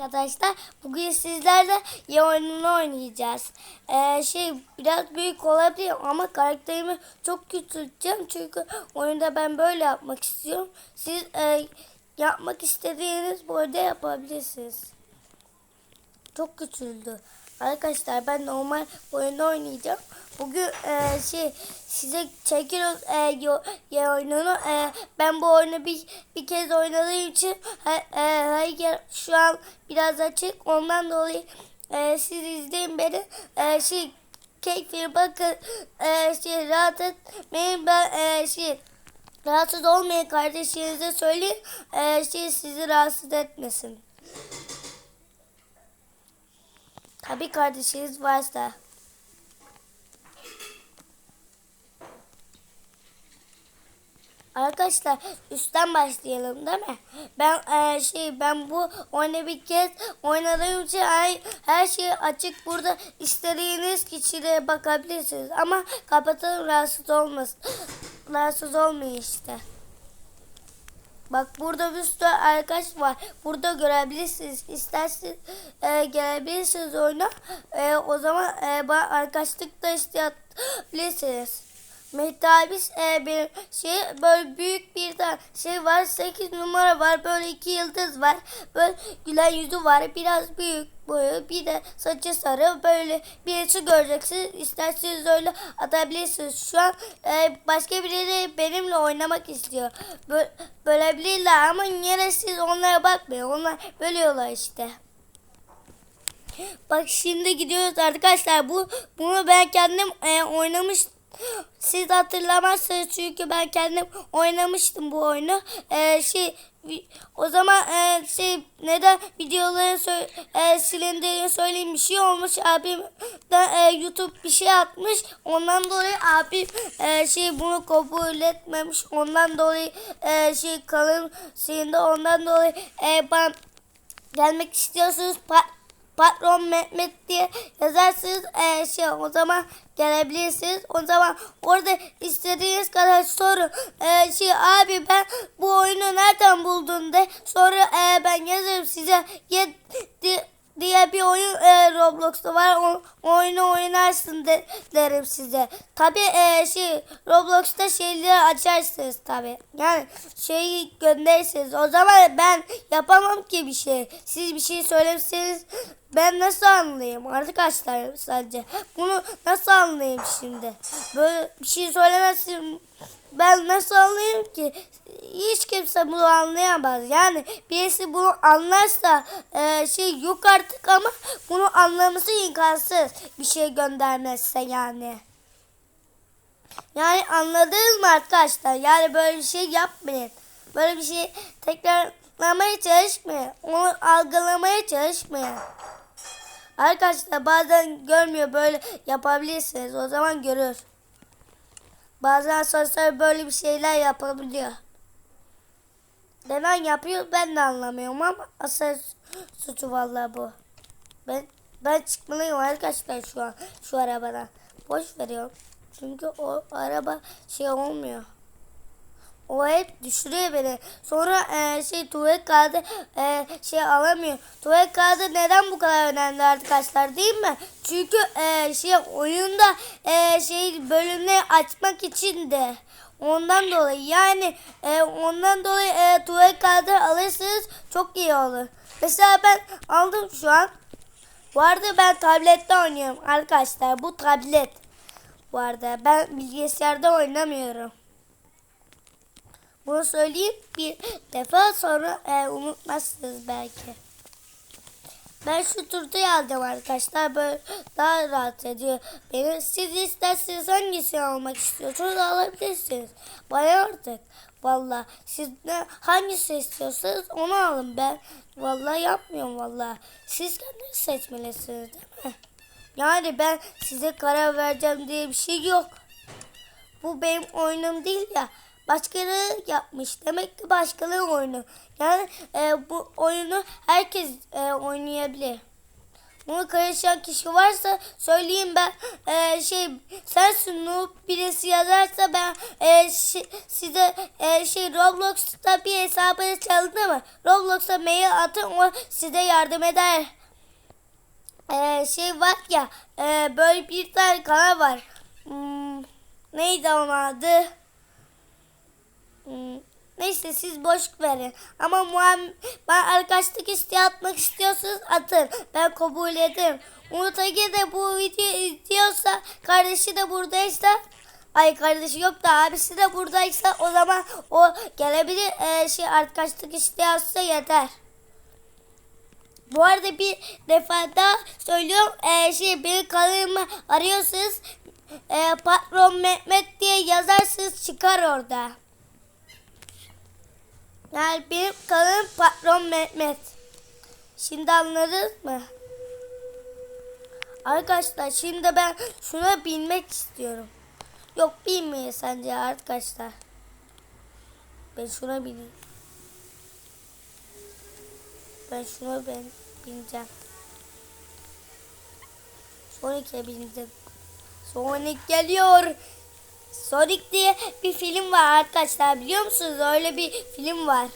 Arkadaşlar bugün sizlerle ya oyununu oynayacağız. Ee, şey biraz büyük olabilir ama karakterimi çok küçülteceğim çünkü oyunda ben böyle yapmak istiyorum. Siz e, yapmak istediğiniz boyda yapabilirsiniz. Çok küçüldü. Arkadaşlar ben normal oyunda oynayacağım. Bugün e, şey size çekiyoruz e, yo, ya oyununu. E, ben bu oyunu bir bir kez oynadığım için e, e, şu an biraz açık. Ondan dolayı e, siz izleyin beni. E, şey keyifli bakın. E, şey rahat etmeyin. Ben e, şey rahatsız olmayın kardeşinize söyleyin. E, şey sizi rahatsız etmesin. Tabii kardeşiniz varsa. Arkadaşlar üstten başlayalım değil mi? Ben e, şey ben bu oyunu bir kez oynadığım için her, her şey açık burada istediğiniz kişilere bakabilirsiniz ama kapatalım rahatsız olmasın. rahatsız olmayın işte. Bak burada bir sürü arkadaş var. Burada görebilirsiniz. İsterseniz e, gelebilirsiniz oyuna. E, o zaman e, arkadaşlık da isteyebilirsiniz. Mehdi abi e, bir şey böyle büyük bir tane şey var. 8 numara var. Böyle iki yıldız var. Böyle gülen yüzü var. Biraz büyük boyu. Bir de saçı sarı. Böyle birisi göreceksiniz. İsterseniz öyle atabilirsiniz. Şu an e, başka biri benimle oynamak istiyor. Böyle, bölebilirler ama yine siz onlara bakmayın. Onlar bölüyorlar işte. Bak şimdi gidiyoruz arkadaşlar. Bu bunu ben kendim e, oynamıştım. Siz hatırlamazsınız çünkü ben kendim oynamıştım bu oyunu. Ee, şey o zaman e, şey neden videoları sö- e, silindiğini söyleyeyim. Bir şey olmuş abim de e, YouTube bir şey atmış. Ondan dolayı abim e, şey bunu kabul etmemiş. Ondan dolayı e, şey kalın silindi. Ondan dolayı e, ben gelmek istiyorsunuz patron Mehmet diye yazarsınız e, şey o zaman gelebilirsiniz. O zaman orada istediğiniz kadar soru e, şey abi ben bu oyunu nereden buldun de sonra e, ben yazarım size ye, di, diye bir oyun e, Roblox'ta var. O, oyunu oynarsın de, derim size. Tabi e, şey Roblox'ta şeyleri açarsınız tabi. Yani şeyi gönderirsiniz. O zaman ben yapamam ki bir şey. Siz bir şey söylerseniz ben nasıl anlayayım arkadaşlar sadece. Bunu nasıl anlayayım şimdi? Böyle bir şey söylemezsin ben nasıl anlayayım ki? Hiç kimse bunu anlayamaz. Yani birisi bunu anlarsa e, şey yok artık ama bunu anlaması imkansız. Bir şey göndermezse yani. Yani anladınız mı arkadaşlar? Yani böyle bir şey yapmayın. Böyle bir şey tekrarlamaya çalışmayın. Onu algılamaya çalışmayın. Arkadaşlar bazen görmüyor böyle yapabilirsiniz. O zaman görür. Bazen sosyal böyle bir şeyler yapabiliyor. Neden yapıyor ben de anlamıyorum ama asıl suçu vallahi bu. Ben ben çıkmalıyım arkadaşlar şu an şu arabadan. Boş veriyorum. Çünkü o araba şey olmuyor. O hep düşürüyor beni. Sonra e, şey tuvalet kağıdı e, şey alamıyor. Tuvalet kağıdı neden bu kadar önemli arkadaşlar değil mi? Çünkü e, şey oyunda e, şey bölümleri açmak için de ondan dolayı yani e, ondan dolayı e, tuvalet kağıdı alırsanız çok iyi olur. Mesela ben aldım şu an. Bu arada ben tablette oynuyorum arkadaşlar. Bu tablet. Bu arada ben bilgisayarda oynamıyorum. Bunu söyleyeyim bir defa sonra e, unutmazsınız belki. Ben şu turtayı aldım arkadaşlar. Böyle daha rahat ediyor. Beni siz isterseniz hangisini almak istiyorsanız alabilirsiniz. Bana artık. Valla siz ne hangisi istiyorsanız onu alın ben. Valla yapmıyorum valla. Siz kendiniz seçmelisiniz değil mi? Yani ben size karar vereceğim diye bir şey yok. Bu benim oyunum değil ya. Başkaları yapmış. Demek ki başkaları oyunu. Yani e, bu oyunu herkes e, oynayabilir. Bunu karışan kişi varsa söyleyeyim ben e, şey sensin Noob birisi yazarsa ben e, şi- size e, şey Roblox'ta bir hesabı çaldı mı? Roblox'a mail atın o size yardım eder. E, şey var ya e, böyle bir tane kanal var. Hmm, neydi onun adı? Hmm, Neyse siz boş verin. Ama muam ben arkadaşlık isteği atmak istiyorsanız atın. Ben kabul ederim. Umut Ege de bu videoyu izliyorsa kardeşi de buradaysa Ay kardeşi yok da abisi de buradaysa o zaman o gelebilir ee, şey arkadaşlık isteği atsa yeter. Bu arada bir defa daha söylüyorum ee, şey benim kanalımı arıyorsanız ee, patron Mehmet diye yazarsınız çıkar orada. Yani benim kanalım patron Mehmet. Şimdi anladınız mı? Arkadaşlar şimdi ben şuna binmek istiyorum. Yok binmeyin sence arkadaşlar. Ben şuna bineyim. Ben şuna ben bineceğim. Sonic'e bindim. Sonic geliyor. Sonic diye bir film var arkadaşlar biliyor musunuz? Öyle bir film var.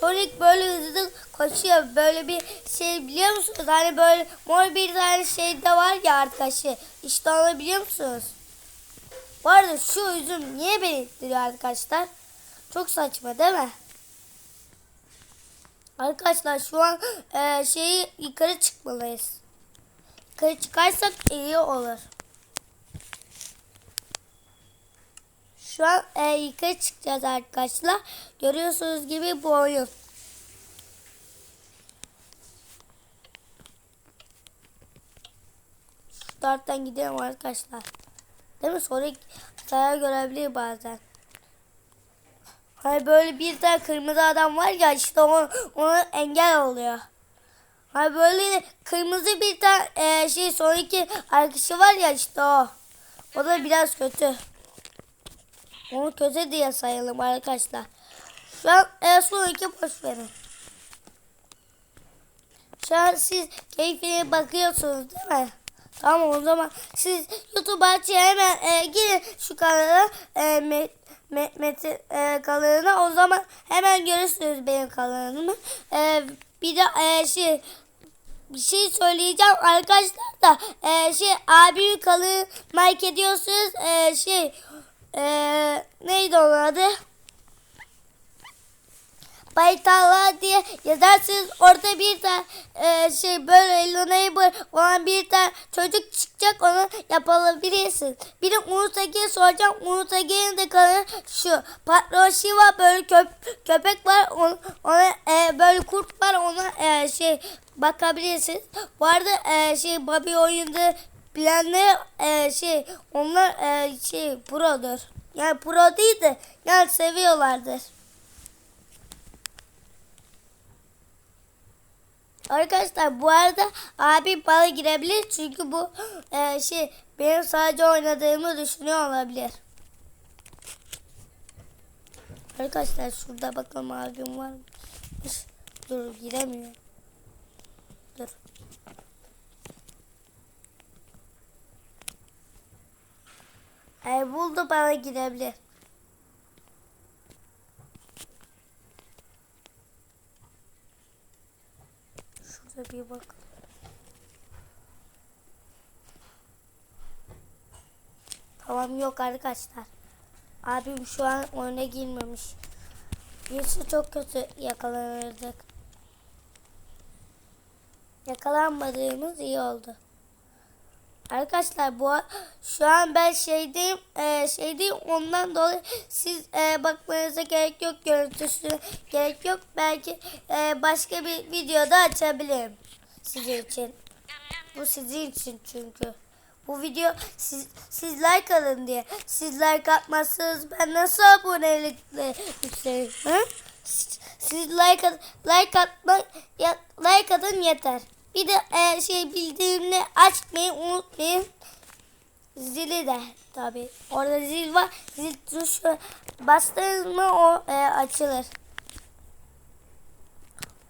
Sonic böyle hızlı koşuyor. Böyle bir şey biliyor musunuz? Hani böyle mor bir tane şey de var ya arkadaşı. İşte onu biliyor musunuz? Bu arada şu üzüm niye beni ittiriyor arkadaşlar? Çok saçma değil mi? Arkadaşlar şu an e, şeyi yukarı çıkmalıyız. Yukarı çıkarsak iyi olur. Şu an e, yukarı çıkacağız arkadaşlar. Görüyorsunuz gibi bu oyun. Şu taraftan gidelim arkadaşlar. Değil mi? Sonic zarar görebilir bazen. Hani böyle bir tane kırmızı adam var ya işte o, ona engel oluyor. Hani böyle kırmızı bir tane e, şey Sonic'in arkadaşı var ya işte o. O da biraz kötü. Onu kötü diye sayalım arkadaşlar. Şu an e, Sonic'i boş verin. Şu an siz keyfine bakıyorsunuz değil mi? Tamam o zaman siz YouTube açın hemen e, girin şu kanala e, Met, Met, Met'in e, kanalına o zaman hemen görürsünüz benim kanalımı. E, bir de e, şey bir şey söyleyeceğim arkadaşlar da e, şey abimin kanalını like ediyorsunuz e, şey e, neydi onun adı? Baytarlar diye yazarsınız orada bir tane e, şey böyle Neighbor olan bir tane çocuk çıkacak onu yapabilirsiniz. Bir de soracağım. Umut Ege'nin de kanalı şu. Patron Shiva böyle köp köpek var. On, ona e, böyle kurt var ona e, şey bakabilirsiniz. Bu arada e, şey Bobby oyunda bilenler e, şey onlar e, şey produr. Yani pro değil de yani seviyorlardır. Arkadaşlar bu arada abi bana girebilir çünkü bu e, şey benim sadece oynadığımı düşünüyor olabilir. Arkadaşlar şurada bakalım abim var mı? Dur giremiyor. Dur. E, buldu bana girebilir. Şurada bir bak. Tamam yok arkadaşlar. Abim şu an oyuna girmemiş. Birisi çok kötü yakalanırdık. Yakalanmadığımız iyi oldu. Arkadaşlar bu şu an ben şeydeyim e, şeydeyim. Ondan dolayı siz e, bakmanıza gerek yok görüntüsü gerek yok. Belki e, başka bir videoda açabilirim sizin için. Bu sizin için çünkü. Bu video siz, siz like alın diye. Siz like atmazsanız ben nasıl abonelikle yükselirim ha? siz, like at, like atma like atın yeter bir de e, şey bildirimleri açmayı unutmayın. Zili de tabi. Orada zil var. Zil tuşu bastınız mı o e, açılır.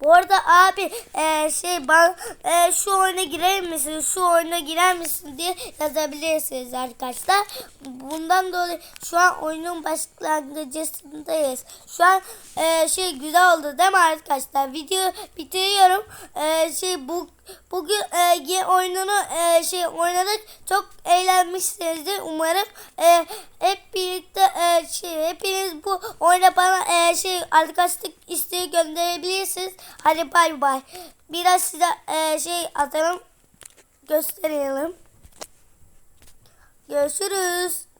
Bu arada abi e, şey ben e, şu oyuna girer misin, şu oyuna girer misin diye yazabilirsiniz arkadaşlar. Bundan dolayı şu an oyunun başlangıcındayız. Şu an e, şey güzel oldu değil mi arkadaşlar? Video bitiriyorum. E, şey bu bugün e, oyununu e, şey oynadık. Çok eğlenmişsinizdir umarım. E, hep birlikte e, şey hepiniz bu oyuna bana e, şey arkadaşlık isteği gönderebilirsiniz. Hadi bay bay. Biraz size e, şey atalım gösterelim. Görüşürüz.